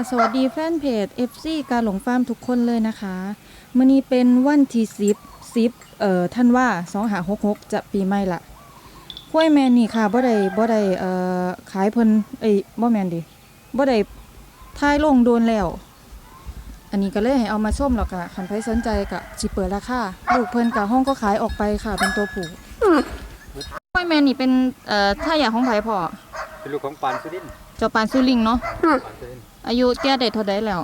ค่ะสวัสดีแฟนเพจ FC การหลงฟาร์มทุกคนเลยนะคะมื่อนี้เป็นวันที่10 10เอ่อท่านว่า2หา66จะปีใหม่ละกล้วยแมนนี่ค่ะบ่ได้บ่ได้เอ่อขายเพิ่นเอ้ยบ่แมนดิบ่ได้ทายลงโดนแล้ว อันนี้ก็เลยให้เอามาส้มแล้วก็คันใครสนใจก็สิเปิดราคาลูกเพิ่นกับห้องก็ขายออกไปค่ะ เป็นตัวผู้กล้วยแมนนี่เป็นเอ่อถ้าอยากของไผพอเป็นลูกของปานสุรินทร์ เจ้าปานซูลิงเนาะปานสุรินทร์อายุแก่ได้เท่าใดแล้ว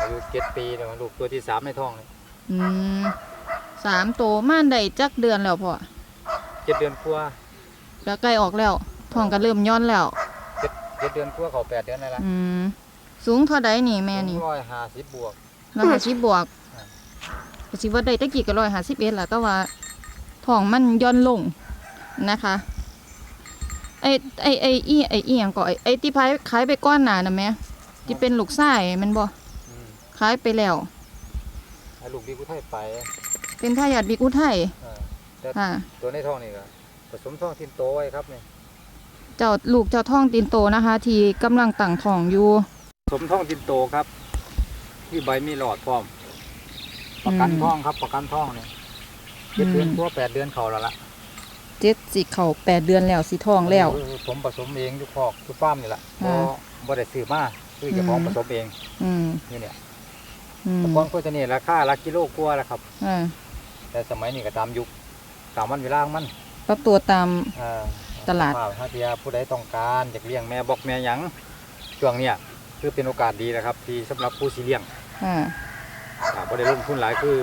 อายุเจ็ดปีแล้วลูกตัวที่สามในท้องเลยอืมสามโตม่านได้จักเดือนแล้วพ่อเจ็ดเดือนกว่าก็ใกล้ออกแล้วท้องก็เริ่มย้อนแล้ว เจ็ดเจ็ดเดือนกว่าเขาแปดเดือนแล้วละอืมสูงเท่าใดนี่แม่นี่ร้อยห้าสิบบวก ร้อยห้าสิบบวกอ่าก็สิว่าได้ตะกี้ก็ร้อยห้าสิบเอ็ดแหละแต่ว่าท้องมันย้อนลงนะคะ ไอ้ไอ้ไอ้อีไอ้อีหยังก็ไอ้ไอ้ที่พายขายไปก้อนหนาน่ะแม่ที่เป็นลูกไส้แมันบ่อืมขายไปแล้ว ให้ลูกดีกูไทยไปเป็นทายาทบิ๊กอุทัยเออแต่ค่ะ ตัวในท้องนี่ก็ผสมท้องทินโตไว้ครับเนี่ยเจ้าลูกเจ้าท้องตีนโตนะคะ ที่กำลังตั้งท้องอยู่ ผสมท้องทินโตครับ ที่ใบมีหลอดพร้อม ประกันท้องครับประกันท้องเนี่ยเจ็ดเดือนกว่าแปดเดือนเขาแล้วล่ะ เจ็ดสิเข้าแปดเดือนแล้วสิท้องแล้วเออผมผสมเองอยู่คอกอยู่ฟาร์มนี่แหละบ่อ่าบ่ได้ซื้อมาคือเจ้าของอืมผสมเอง อืมนี่เนี่ยอืมแตะกอนก็จะนี่ราคาละกิโลกว่าแหละครับอ่าแต่สมัยนี้ก็ตามยุคตามวันเวลาของมันปรับตัวตามเอ่อตลาดสภพถ้าเทียผู้ใดต้องการอยากเลี้ยงแม่บอกแม่หยังช่วงเนี้ยคือเป็นโอกาสดีนะครับ ที่สำหรับผู้สิเลี้ยงอ่าอ่าบ่ได้ลงทุนหลายคือ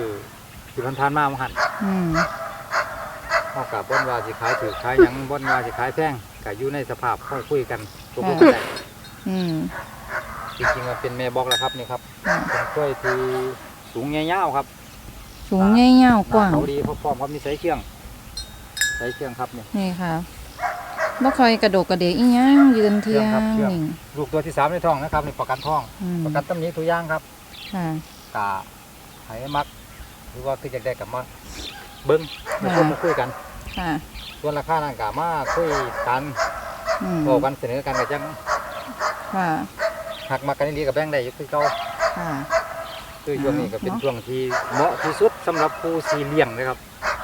ที่พันทานๆมามาหันอืม เฮากับบ่นว่าสิขายถือขายหยังบ่นว่าสิขายแพงก็อยู่ในสภาพค่อยคุยกันตกลงกันได้อืมจริงๆมันเป็นแม่บอกแล้วครับนี่ครับอ่าเป็นกล้วยที่สูงยาวๆครับสูงเงี้ยวๆกว้างหน้เขาดีพร้อมๆครับมีสายเครื่องสายเครื่องครับนี่นี่ค่ะบ่ค่อยกระโดดกระเดกอีหยังยืนเทียงเชื่องครับเชื่องนิ่งลูกตัวที่สามในท้องนะครับนี่ประกันท้องอืมประกันตำหนิทุกอย่างครับค่ะกะให้มัก หรือว่าคืออยากได้กับมา เบิ้งมาคุยมาคุยกันค่ะส่วนราคานั่นกะมาคุยกันอืมบอกกันเสนอกันกับจังค่ะหักมากันดีกับแบงค์ได้อยู่คือเก่าค่ะ คือช่วงนี้ก็เป็นเนาะ ช่วงที่เหมาะที่สุดสำหรับผู้สีเลี้ยงนะครับ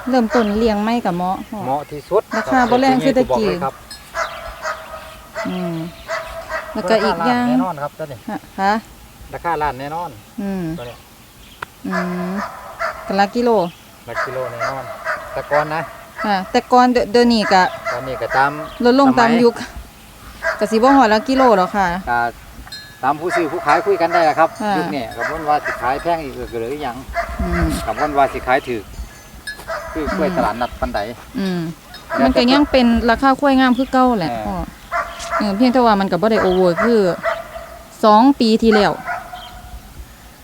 เริ่มต้นเลี้ยงไม่กับเหมาะเหมาะที่สุดราคาบ่แรงคือตะกี้บเลยครับอืมแล้วก็อีกอย่างรคร้นแน่นอนครับตัวนี้ฮะค่ะราคาล้านแน่นอนอืมตัวนี้อืมกันละกิโล หลักกิโลแน่นอนแต่ก่อนนะค่ะแต่ก่อนเดเดี๋ยวนี้ก็ตอนนี้ก็ตามลดลงสมัยตามยุคก็สิบ่ฮอดละกิโลหรอกค่ะ ก็ตามผู้ซื้อผู้ขายคุยกันได้แหละครับอ่ายุ ยุคนี้กับว่นว่าสิขายแพงอีกหรืออหยังอืม กับว่นว่าสิขายถือคือกล้วยอืม ตลาดนัดปันได อืมมันก็ยังเป็นราคาค่อยงามคือเก่าแหละเออพ่อเออเพียงแต่ว่ามันก็บ่ได้โอเวอร์คือสองปีที่แล้ว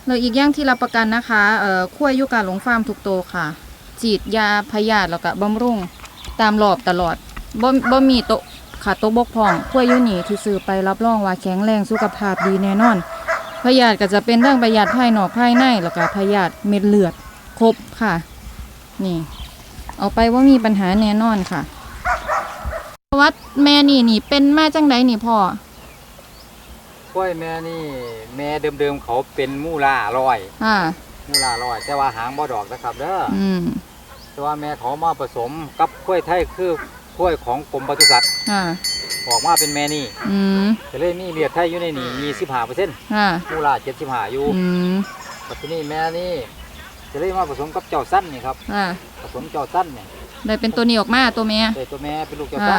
แล้วอีกอย่างที่รับประกันนะคะเอ่อคุ้วยยุการหลงฟาร์มทุกโตค่ะฉีดยาพยาธิแล้วก็บำรุงตามรอบตลอดบ่บ่มีโตขาดโตบกพร่องคุ้วยอยุนี่ที่ซื้อไปรับรองว่าแข็งแรงสุขภาพดีแน่นอนพยาธิก็จะเป็นเรื่องพยาธิภายนอกภายในแล้วก็พยาธิเม็ดเลือดครบค่ะ นี่ เอาไปว่ามีปัญหาแน่นอนค่ะวัดแม่นี่นี่เป็นมาจังไดนี่พ่อ ล้วยแม่นี่ แม่เดิมๆเขาเป็นมูลาลอย อ่า มูลาลอย แต่ว่าหางบ่ดอกนะครับเด้อออืม แต่ว่าแม่เขามาผสมกับกล้วยไทยคือกล้วยของกรมปศุสัตว์อ่า ออกมาเป็นแม่นี่อืมจะเลยมีเลือดไทยอยู่ในนี่มี15เปอร์เซ็นต์อ่า มูลา75อยู่อืม ปัจจุบันแม่นี่จะเลยมาผสมกับเจ้าสั้นนี่ครับอ่า ผสมเจ้าสั้นเนี่ย ได้เป็นตัวนี้ออกมาตัวแม่แต่ตัวแม่เป็นลูกเจ้าอ่าสั้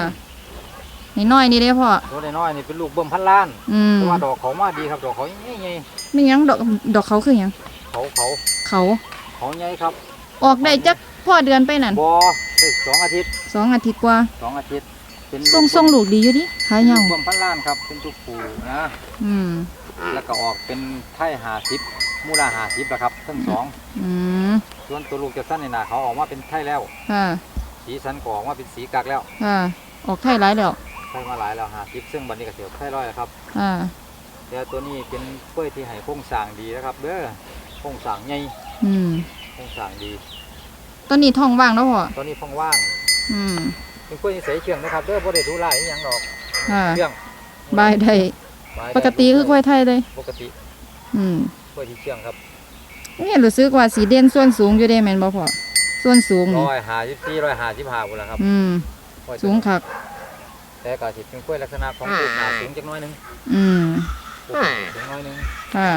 นนี่น้อยนี่เด้พ่อ ตัวน้อยๆนี่เป็นลูกเบิ่มพันล้านอืมแต่ว่าดอกเขามาดีครับดอกเขาใหญ่ไม่ยังดอกดอกเขาคือหยัง ๆเขาเขาเขาเขาใหญ่ครับออกได้จักพ่อเดือนไปนั่นบอได้สองอาทิตย์สองอาทิตย์กว่าสองอาทิตย์เป็นทรงทรงลูกดีอยู่ดิขายยาวเบิ่มพันล้านครับเป็นตัวผู้นะ อืมแล้วก็ออกเป็นไทยหาสิบมูลาหาสิบแล้วครับทั้งสองอืมส่วนตัวลูกเจ้าสั้นนี่นะเขาออกมาเป็นไทยแล้วอ่าสีสันก็ออกมาเป็นสีกักแล้วอ่าออกไทยหลายแล้ว ไทยมาหลายแล้วหาสิบซึ่งบันนี้ก็เสียไทยร้อยแล้วครับอ่าแต่ตัวนี้เป็นกล้วยที่ให้โครงสร้างดีนะครับ เด้อโครงสร้างใหญ่อืมโครงสร้างดีตัวนี้ท้องว่างแล้วพ่อตัวนี้ฟองว่างอืมเป็นกล้วยที่ใส่เชื่องนะครับเด้อบ่ได้ดูหลายอหย่างดอกอ่าเชื่องบายได้บายได้ปกติคือกล้วยไทยเลย ปกติอืมกล้วยที่เชียงครับนี่รู้สึกว่าสีเด่นส่วนสูงอยู่ได้แม่นบ่พ่อส่วนสูงนี่ร้อยหาสิบสี่ร้อยหาสิบห้าพุ่นละครับอืมกล้วยสูงคัก แต่ก็สิเป็นกล้วยลักษณะของปลูกหนาสูงจักหน้อยหนึงอืมปลูกสูงน้อยหนึงค่ะ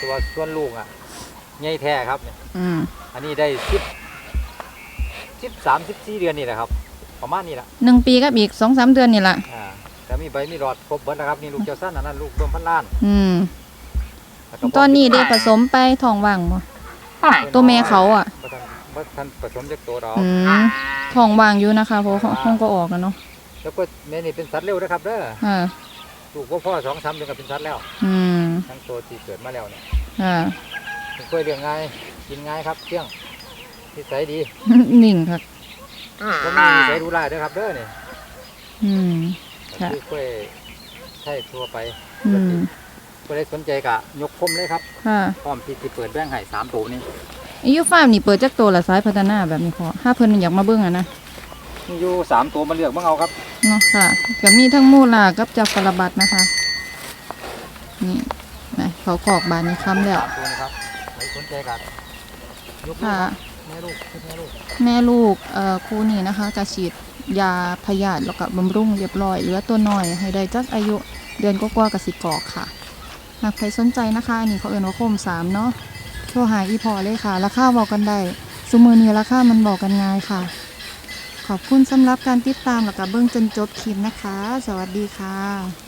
ตัวส่วนลูกอะใหญ่แท้ครับเนี่ยอืมอันนี้ได้สิบสิบสามสิบสี่เดือนนี่แหละครับ ประมาณนี้แหละหนึ่งปีกับอีกสองสามเดือนนี่ล่ะอ่าแต่มีใบมีหลอดครบเบิดนะครับนี่ลูกเจ้าสั้นอันนั้นลูกรวมพันล้านอืม แล้วก็ตอนนี้ได้ผสมไปทองว่างบ่ตัวแม่เขาอะ บ่ทันบ่ทันผสมจากตัวเราอืมทองว่างอยู่นะคะเพราะว่าห้องก็ออกแล้วเนาะ แล้วก็แม่นี่เป็นสัตว์เร็วนะครับเด้ออ่าลูกพ่อพ่อสองสามเดือนก็เป็นสัตว์แล้ว อืมทั้งตัวที่เกิดมาแล้วเนี่ยอ่าเป็นกล้วยเลี้ยงง่ายกินง่ายครับเที่ยงนิสัยดีนิ่งค่ะก็มีนิสัยดูแลด้วยครับเด้อเนี่ยอืมค่ะคือกล้วยใช่ทั่วไปอืมก็ได้สนใจกะยกคมเลยครับค่ะพร้อมที่ที่เปิดแบงค์ให้สามตัวนี้อายุฟาร์มนี่เปิดจักตัวละสายพัฒนาแบบนี้พอถ้าเพิ่นอยากมาเบิ่งอะนะ มีอยู่สามตัวมาเลือกบ้างเอาครับเนาะค่ะก็มีทั้งมูลากับจับฟลบัตนะคะ นี่นะเขากรอกบานนี้ค้ำแล้วสามตัวนะครับใครสนใจกันยกค่ะแม่ลูกชุดแม่ลูกแม่ลูกเอ่อคู่นี้นะคะกระฉีดยาพยาธิแล้วก็บำรุงเรียบร้อยเหลือตัวน้อย ให้ได้จักอายุเดือนก็กว่าๆกับสิกรอกค่ะ หากใครสนใจนะคะ อันนี้เขาเอ่นว่าโคมสามเนาะโทรหาอีพอเลยค่ะ ราคาบอกกันได้สมือนี้ราคามันบอกกันง่ายค่ะ ขอบคุณสำหรับการติดตามแล้วก็เบิ้งจนจบคลิปนะคะ สวัสดีค่ะ